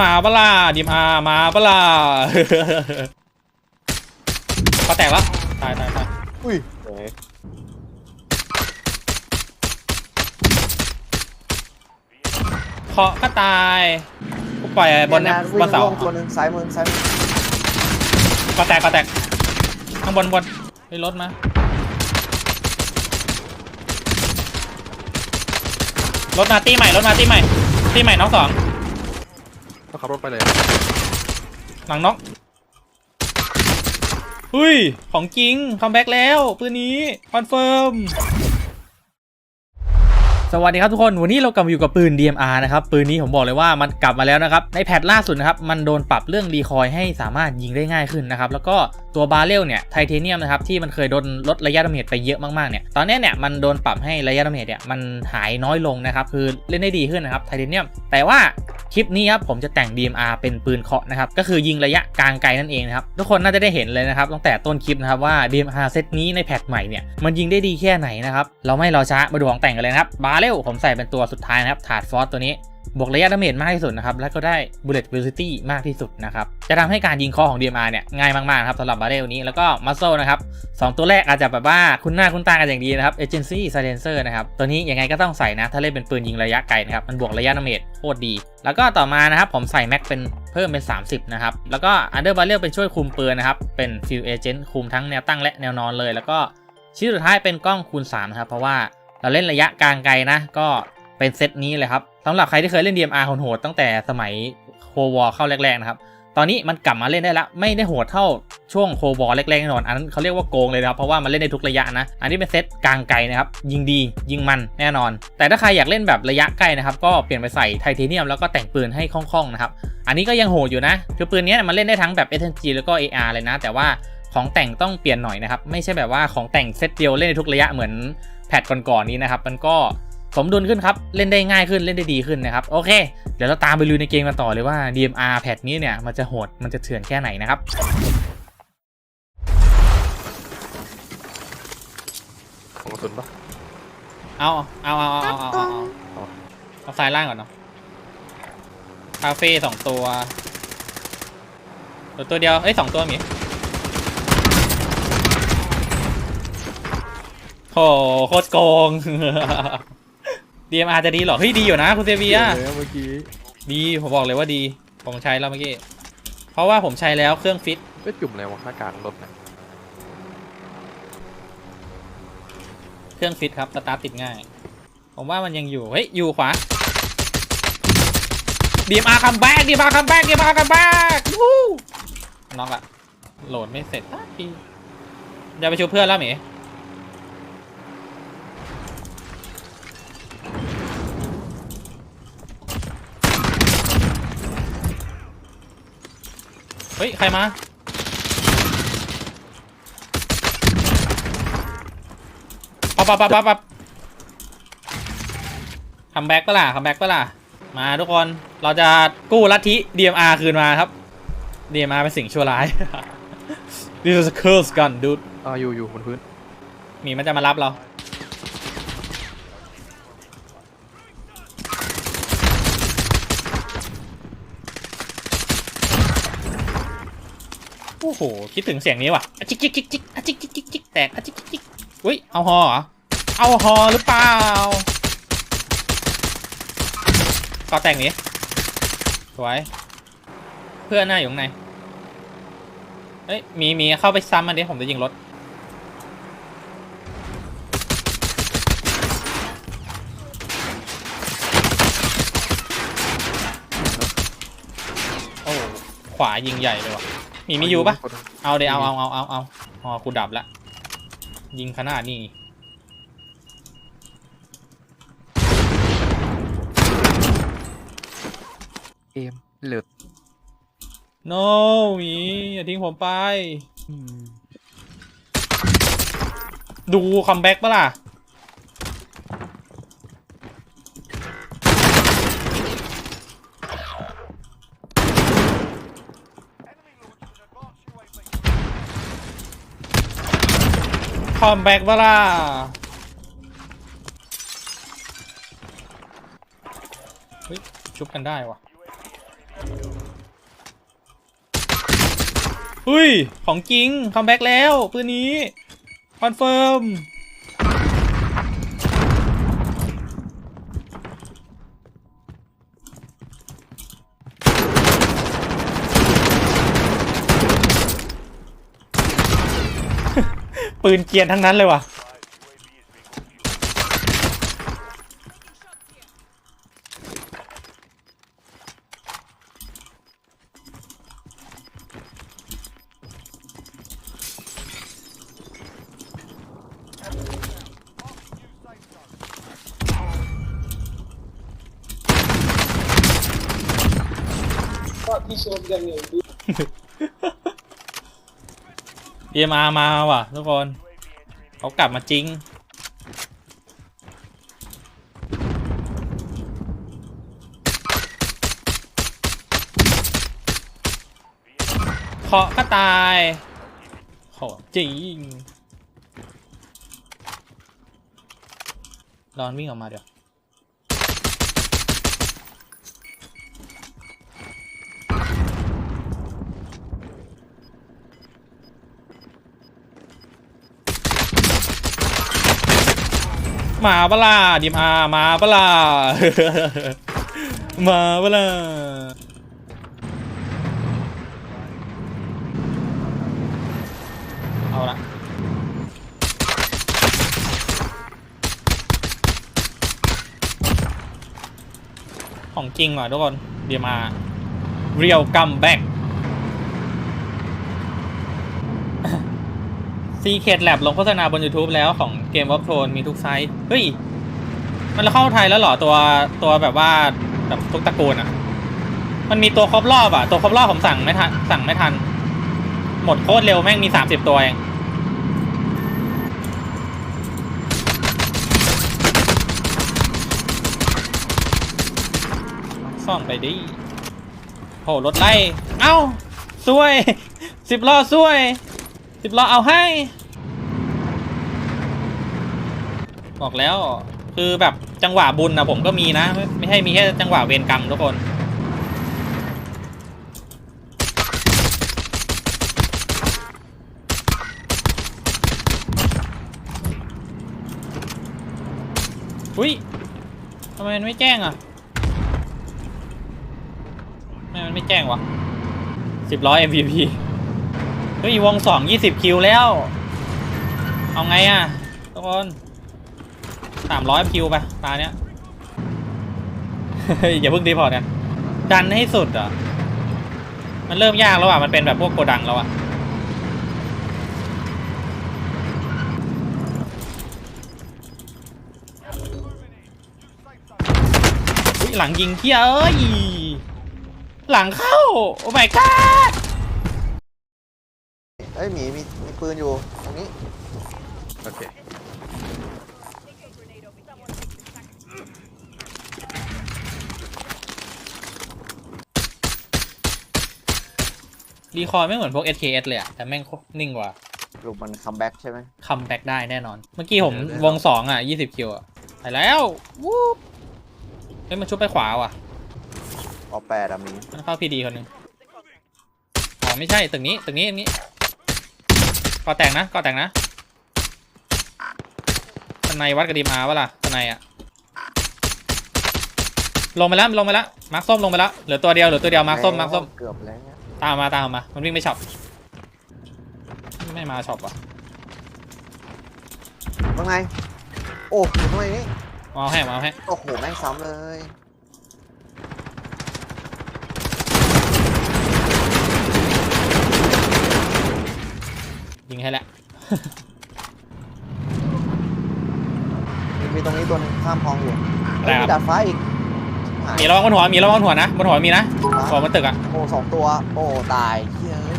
มาเปะล่าดีมอามาเปะล่าก็แตกแล้วตายตายตายอุ้ยเคาะก็ตายกูปล่อยบนเนี่ยวิ่งบนเสาลงตัวหนึ่งซ้ายมือซ้ายมือก็แตกก็แตกข้างบนบนไปรถมารถมาตีใหม่รถมาตีใหม่ตีใหม่น้องสอง ต้องขับรถไปเลย หลังน็อกอุ้ย ของจริงคัมแบ็กแล้วปืนนี้คอนเฟิร์ม สวัสดีครับทุกคน วันนี้เรากลับมาอยู่กับปืน DMR นะครับ ปืนนี้ผมบอกเลยว่ามันกลับมาแล้วนะครับ ในแพทล่าสุดนะครับ มันโดนปรับเรื่องรีคอยให้สามารถยิงได้ง่ายขึ้นนะครับ แล้วก็ตัวบาเรลเนี่ย ไทเทเนียมนะครับ ที่มันเคยโดนลดระยะดาเมจไปเยอะมากๆเนี่ย ตอนนี้เนี่ยมันโดนปรับให้ระยะดาเมจเนี่ยมันหายน้อยลงนะครับ คือเล่นได้ดีขึ้นนะครับ ไทเทเนียม แต่ว่าคลิปนี้ครับผมจะแต่ง DMR เป็นปืนเคาะนะครับ ก็คือยิงระยะกลางไกลนั่นเองนะครับ ทุกคนน่าจะได้เห็นเลยนะครับตั้งแต่ต้นคลิปนะครับว่า DMR เซตนี้ในแพทใหม่เนี่ย มันยิงได้ดีแค่ไหนนะครับ เราไม่รอช้ามาดูของแต่งกันเลยนะครับบาเรลผมใส่เป็นตัวสุดท้ายนะครับ ถาดฟอสตัวนี้บวกระยะดาเมจมากที่สุดนะครับ แล้วก็ได้ bullet velocity มากที่สุดนะครับ จะทำให้การยิงคอของ DMR เนี่ยง่ายมากๆนะครับสำหรับบาเรลนี้แล้วก็ muzzle นะครับสองตัวแรกอาจจะแบบว่าคุ้นหน้าคุ้นตากันอย่างดีนะครับ agency silencer นะครับตัวนี้ยังไงก็ต้องใส่นะ ถ้าเล่นเป็นปืนยิงระยะไกลนะครับ มันบวกระยะดาเมจโคตรดี แล้วก็ต่อมานะครับผมใส่แม็กเป็นเพิ่มเป็น 30 นะครับ แล้วก็ under barrel เป็นช่วยคุมปืนนะครับเป็น field agent คุมทั้งแนวตั้งและแนวนอนเลย แล้วก็ชิ้นสุดท้ายเป็นกล้องคูณ3นะครับเพราะว่า เราเล่นระยะกลางไกลนะ ก็เป็นเซตนี้เลยครับสำหรับใครที่เคยเล่น DMR โหดๆตั้งแต่สมัยโควอเข้าแรกๆนะครับตอนนี้มันกลับมาเล่นได้แล้วไม่ได้โหดเท่าช่วงโควอแรกๆแน่นอนอันนั้นเขาเรียกว่าโกงเลยนะครับเพราะว่ามันเล่นได้ทุกระยะนะอันนี้เป็นเซตกลางไกลนะครับยิงดียิงมันแน่นอน แต่ถ้าใครอยากเล่นแบบระยะใกล้นะครับก็เปลี่ยนไปใส่ไทเทเนียมแล้วก็แต่งปืนให้คล่องๆนะครับอันนี้ก็ยังโหดอยู่นะคือปืนนี้มันเล่นได้ทั้งแบบ SMG แล้วก็ AR เลยนะ แต่ว่าของแต่งต้องเปลี่ยนหน่อยนะครับไม่ใช่แบบว่าของแต่งเซตเดียวเล่นได้ทุกระยะเหมือน แพทก่อนๆนี้นะครับ มันก็สมดุลขึ้นครับ เล่นได้ง่ายขึ้นเล่นได้ดีขึ้นนะครับ โอเค เดี๋ยวเราตามไปลุยในเกมกันต่อเลยว่า DMR แพทนี้เนี่ย มันจะโหดมันจะเถื่อนแค่ไหนนะครับขอกระสุนปะเอาเอาเอาเอาเอาเอาเอาซ้ายล่างก่อนเนาะคาเฟ่สองตัว ตัวเดียว เอ้ยสองตัวมี โหโคตรโกง DMR จะดีเหรอ เฮ้ย ดีอยู่นะ คุณเซเบีย เดี๋ยวเมื่อกี้ดี ผมบอกเลยว่าดี ผมใช้แล้วเมื่อกี้ เพราะว่าผมใช้แล้วเครื่องฟิตก็จุ่มอะไรวะหน้ากลางรถนะเครื่องฟิตครับ สตาร์ทติดง่าย ผมว่ามันยังอยู่ เฮ้ย อยู่ขวา DMR คัมแบ็ก DMR คัมแบ็ก DMR คัมแบ็กวู้น็อกอะโหลดไม่เสร็จสักทีจะไปชูเพื่อนแล้วหมี ฮ้ย ใครมา ปั๊บปั๊บปั๊บปั๊บปั๊บคัมแบ็กปะล่ะคัมแบ็กปะล่ะ มาทุกคน เราจะกู้ลัทธิ DMR คืนมาครับ DMR เป็นสิ่งชั่วร้าย This is a curse gun dude อ่าอยู่อยู่บนพื้น หมีมันจะมารับเรา โอ้โห คิดถึงเสียงนี้ว่ะอจิกจิกจิกจิกอจิกจิกจิกจิกแตกอจิกจิกจิกอุ้ย เอาฮอเหรอ เอาฮอหรือเปล่าก็แต่งนี้สวย เพื่อนหน้าอยู่ข้างในเฮ้ย มี มี เข้าไปซ้ำมันดิผมจะยิงรถ โอ้ ขวายิงใหญ่เลยว่ะ มีมีอยู่ปะคนเอาเดี๋ยวเอาเอาเอาเอาเอาอ๋อกูดับละ ยิงขนาดนี้เอมเลิศ no หมีอย่าทิ้งผมไปอืมดูคัมแบ็กปะล่ะ คอมแบ็กมาล่ะเฮ้ยชุบกันได้วะเฮ้ย ของจริง คอมแบ็กแล้ว ปืนนี้ คอนเฟิร์ม ปืนเกียนทั้งนั้นเลยว่ะก็ที่ชนกันเนี่ย ดู DMR มาว่ะทุกคนเขากลับมาจริง เคาะก็ตายโหจริงรอนวิ่งออกมาเดี๋ยว มาเปะล่าดิมอามาเปะล่ามาเปะล่าเอาละของจริงว่ะทุกคนเดียมาเรียวกัมแบ็ก ซีเคดแลบลงโฆษณาบน YouTube แล้วของเกมวอ t โ r นมีทุกไซส์เฮ้ย มันเข้าไทยแล้วเหรอ ตัวตัวแบบว่าแบบทุกตระกูลอะ มันมีตัวครบรอบอะ ตัวครบรอบผมสั่งไม่ทันสั่งไม่ทัน หมดโคตรเร็วแม่งมี30ตัวเองซ่อนไปดิโหรถไล่ เอ้าซวยสิบล้อซวย สิบล้อเอาให้บอกแล้วคือแบบจังหวะบุญนะผมก็มีนะ ไม่ใช่มีแค่จังหวะเวรกรรมทุกคนอุ้ยทำไมมันไม่แจ้งอะทำไมมันไม่แจ้งวะสิบร้อย MVP ฮ้ยวงสองยี่สิบคิวแล้ว เอาไงอะทุกคนสามร้อยคิวไปตาเนี้ยเฮ้ยอย่าเพิ่งดีพอร์ตกันดันให้สุดอะมันเริ่มยากแล้วอะ มันเป็นแบบพวกโกดังแล้วอะหลังยิงเที่ยเอ้ย หลังเข้า โอ้ my god อ้ยหมีมีมีปืนอยู่ตรงนี้โอเครีคอยไม่เหมือนพวก SKS เลยอะแต่แม่งโคตรนิ่งกว่ารูปมันคัมแบ็กใช่ไหม คัมแบ็กได้แน่นอน เมื่อกี้ผมเดี๋ยว วงสองอะยี่สิบคิวอะไปแล้ววูบเฮ้ยมันชุบไปขวาว่ะออแปดอะหมีมันเข้าพีดีคนหนึงอ๋อไม่ใช่ตึกนี้ตึกนี้ตึกนี้ ก่อแตกนะก่อแตกนะตนในวัดกระดีมาวะล่ะตนในอะลงไปแล้วลงไปแล้วมาร์คส้มลงไปแล้วเหลือตัวเดียวเหลือตัวเดียวมาร์คส้มมาร์คส้มเกือบแล้วตามมาตามมา มันวิ่งไปช็อปไม่มาช็อปว่ะข้างในโอ้อยู่ข้างในนี่ มาเอาให้มาเอาให้ โอ้โห แม่งซ้ำเลย ยิงให้แล้วมีมีตรงนี้ตัวหนึงข้ามคลองอยู่อะไรเอ้ยครับมีดาดฟ้าอีกหายมีระวังบนหัวมีระวังบนหัวนะบนหัวมีนะหัวบนตึกอะโอ้สองตัว โอ้ตายเฮ้ย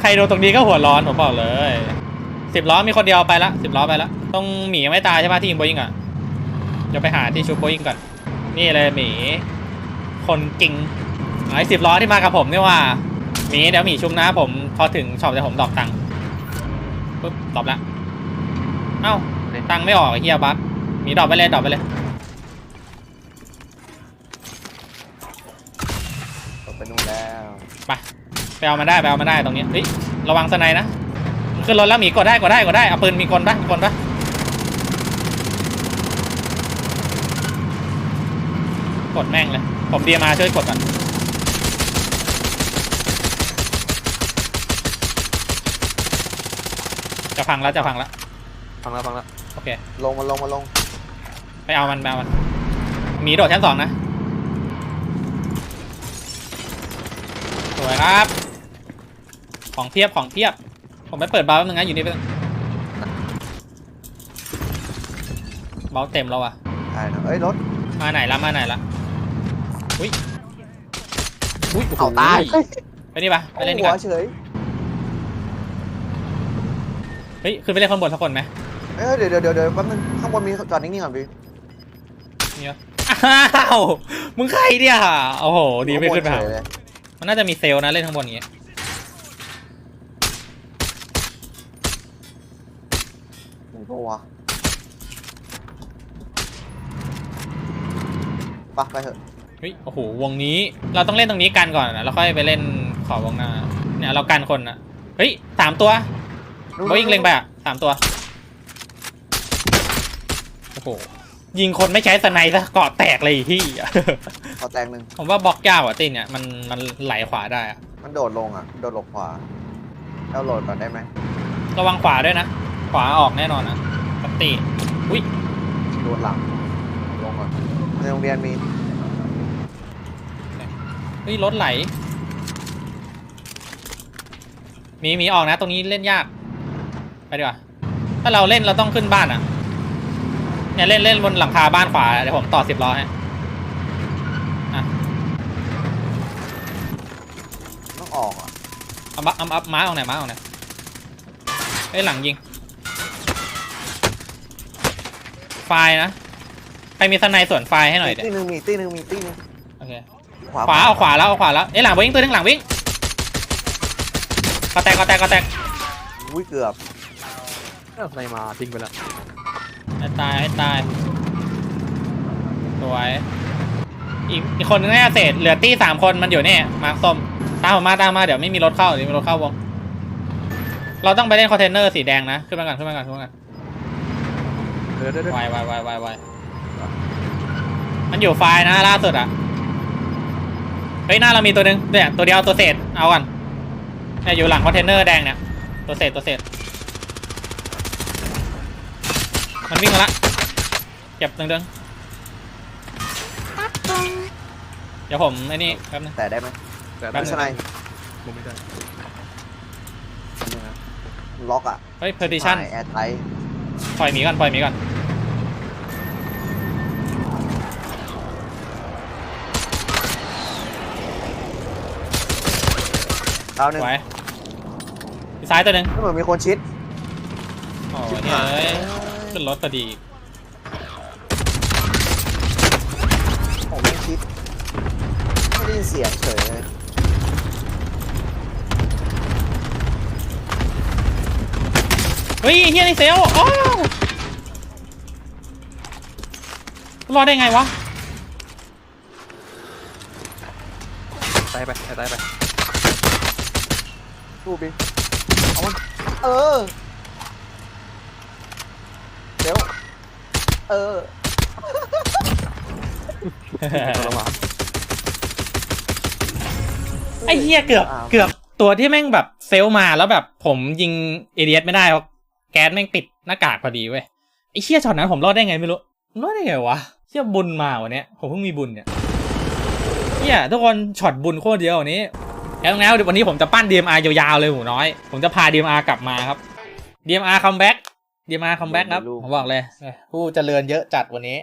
ใครโดนตรงนี้ก็หัวร้อนผมบอกเลยสิบล้อมีคนเดียวไปละสิบล้อไปละต้องหมียังไม่ตายใช่ปะที่ยิงโบยิงอะเดี๋ยวไปหาที่ชูโบยิงก่อนนี่เลยหมีคนจริง ไอ้สิบล้อที่มากับผมนี่ว่าหมีเดี๋ยวหมีชุบนะผมพอถึงช็อปเดี๋ยวผมดรอกตังค์ปุ๊บดรอปละเอ้าตังค์ไม่ออกไอ้เฮียบัสมีดรอปไปเลยดรอปไปเลยตกไปนู่นแล้วไปไปเอามาได้ไปเอามาได้ตรงนี้เฮ้ยระวังสไนนะมันขึ้นรถแล้วหมีกดได้กดได้กดได้เอาปืนมีกลปะมีกลปะกดแม่งเลยผมเดียมาช่วยกดก่อน จะพังแล้วจะพังแล้วฟังแล้วฟังแล้วโอเค ลงมาลงมาลงไปเอามันไปเอามันหมีโดดชั้นสองนะ สวยครับ ของเพียบของเพียบ ผมไปเปิดบาร์แป๊บนึงนะอยู่นี่เป็นงเบาเต็มแล้วอะ ใช่นะเอ้ยรถ มาไหนละมาไหนละอุ้ยอุ้ยโโหเอาตาย ไปนี่ปะไปเล่นนี่หัก่วอนเฉย เฮ้ยขึ้นไปเล่นข้างบนสักคนไหมเอ้ยเดี๋ยวเดี๋ยวเดี๋ยวเดี๋ยวแป๊บนึงข้างบนมีจอดนิ่งๆก่อนพี่เนี่ปะอ้าวมึงใครเนี่ยโอ้โหดีไม่ขึ้นไปหาข้างบเฉยเลยมันน่าจะมีเซลล์นะเล่นข้างบนอย่างเงี้ยมีปะวะไปไปเถอะเฮ้ยโอ้โหวงนี้เราต้องเล่นตรงนี้กันก่อนนะแล้วค่อยไปเล่นขอบวงหน้าเนี่ยเรากันคนนะเฮ้ยสามตัว นู่นเขายิงเล็งไปอะสามตัว โอ้โห ยิงคนไม่ใช้สไนซะเกาะแตกเลยที่ ขอแตงหนึ่งผมว่าบล็อกยาวอะตินเนี่ยมันมันไหลขวาได้อะมันโดดลงอะ โดดลงขวาเอาโหลดก่อนได้ไหมระวังขวาด้วยนะ ขวาออกแน่นอนนะปกติอุ้ยโดดหลังลงก่อนในโรงเรียนมี เฮ้ยรถไหล มีมีออกนะ ตรงนี้เล่นยาก ไปดีกว่า ถ้าเราเล่นเราต้องขึ้นบ้านอะ เนี่ยเล่นเล่นบนหลังคาบ้านขวาเดี๋ยวผมต่อสิบล้อให้อะต้องออกอะเอาบัเอาเอาม้าออกไหนอยม้าออกไหนอยเอ้ยหลังยิง ไฟล์นะ ใครมีสไนด์ส่วนไฟล์ให้หน่อยเดี๋ยตีหนึ่งมีตีหนึ่งมีตีหนึ่งโอเค ขวาขวาเอาขวาแล้วเอาขวาแล้วเอ้ยหลังวิ่งตัวหนึงหลังวิ่งก็แตกก็แตกก็แตกอุ้ยเกือบ เอ้าในมาทิ้งไปแล้วให้ตายให้ตาย สวย อีกอีกคนนึงน่าจะเศษเหลือตี้สามคนมันอยู่นี่มาร์คส้มตามผมมาตามมาเดี๋ยวไม่มีรถเข้าเดี๋ยวมีรถเข้าวง เราต้องไปเล่นคอนเทนเนอร์สีแดงนะ ขึ้นมาก่อนขึ้นมาก่อนขึ้นมาก่อนเดี๋ยวเดี๋ยวเดี๋ยวไวไวไวไวไวมันอยู่ไฟล์นะล่าสุดอะ เฮ้ยหน้าเรามีตัวหนึ่งเนี่ยตัวเดียวตัวเศษเอาก่อนเนี่ยอยู่หลังคอนเทนเนอร์แดงเนี่ยตัวเศษตัวเศษ มันวิ่งมาละเก็บดึงดึงเดี๋ยวผมไอ้นี่แป๊บนึง แต่ได้ไหมแต่แป๊บนึไม่งใช่มุมไม่ได้ล็อกอะเฮ้ย position แอร์ไทยปล่อยหมีก่อนปล่อยหมีก่อนดาวหนึ่งไว้ซ้ายตัวหนึ่งไม่เหมือนมีคนชิด โอ้ยเนี่ยเอ้ย ขึ้นรถพอดีผมไม่ชิดไม่ได้ยินเสียงเฉยเลยเฮ้ยเฮียนี่เซลโอ้าวรอดได้ไงวะตายไปตายไปดูบิเอามันเออ เดี๋ยว เออทรมานไอ้เฮียเกือบอ้าวเกือบตัวที่แม่งแบบเซลมาแล้วแบบผมยิงเอเดียสไม่ได้เพราะแก๊สแม่งปิดหน้ากากพอดีเว้ยไอ้เฮียช็อตนั้นผมรอดได้ไงไม่รู้รอดได้ไงวะเฮียบุญมาวันเนี้ยผมเพิ่งมีบุญเนี่ยเฮียทุกคนช็อตบุญโคตรเดียววันนี้แล้วแล้วเดี๋ยววันนี้ผมจะปั้น DMR ยาวๆเลยหมูน้อย ผมจะพา DMR กลับมาครับ DMR คัมแบ็ก DMR คัมแบ็กครับ ผมบอกเลย ผู้เจริญเยอะจัดวันนี้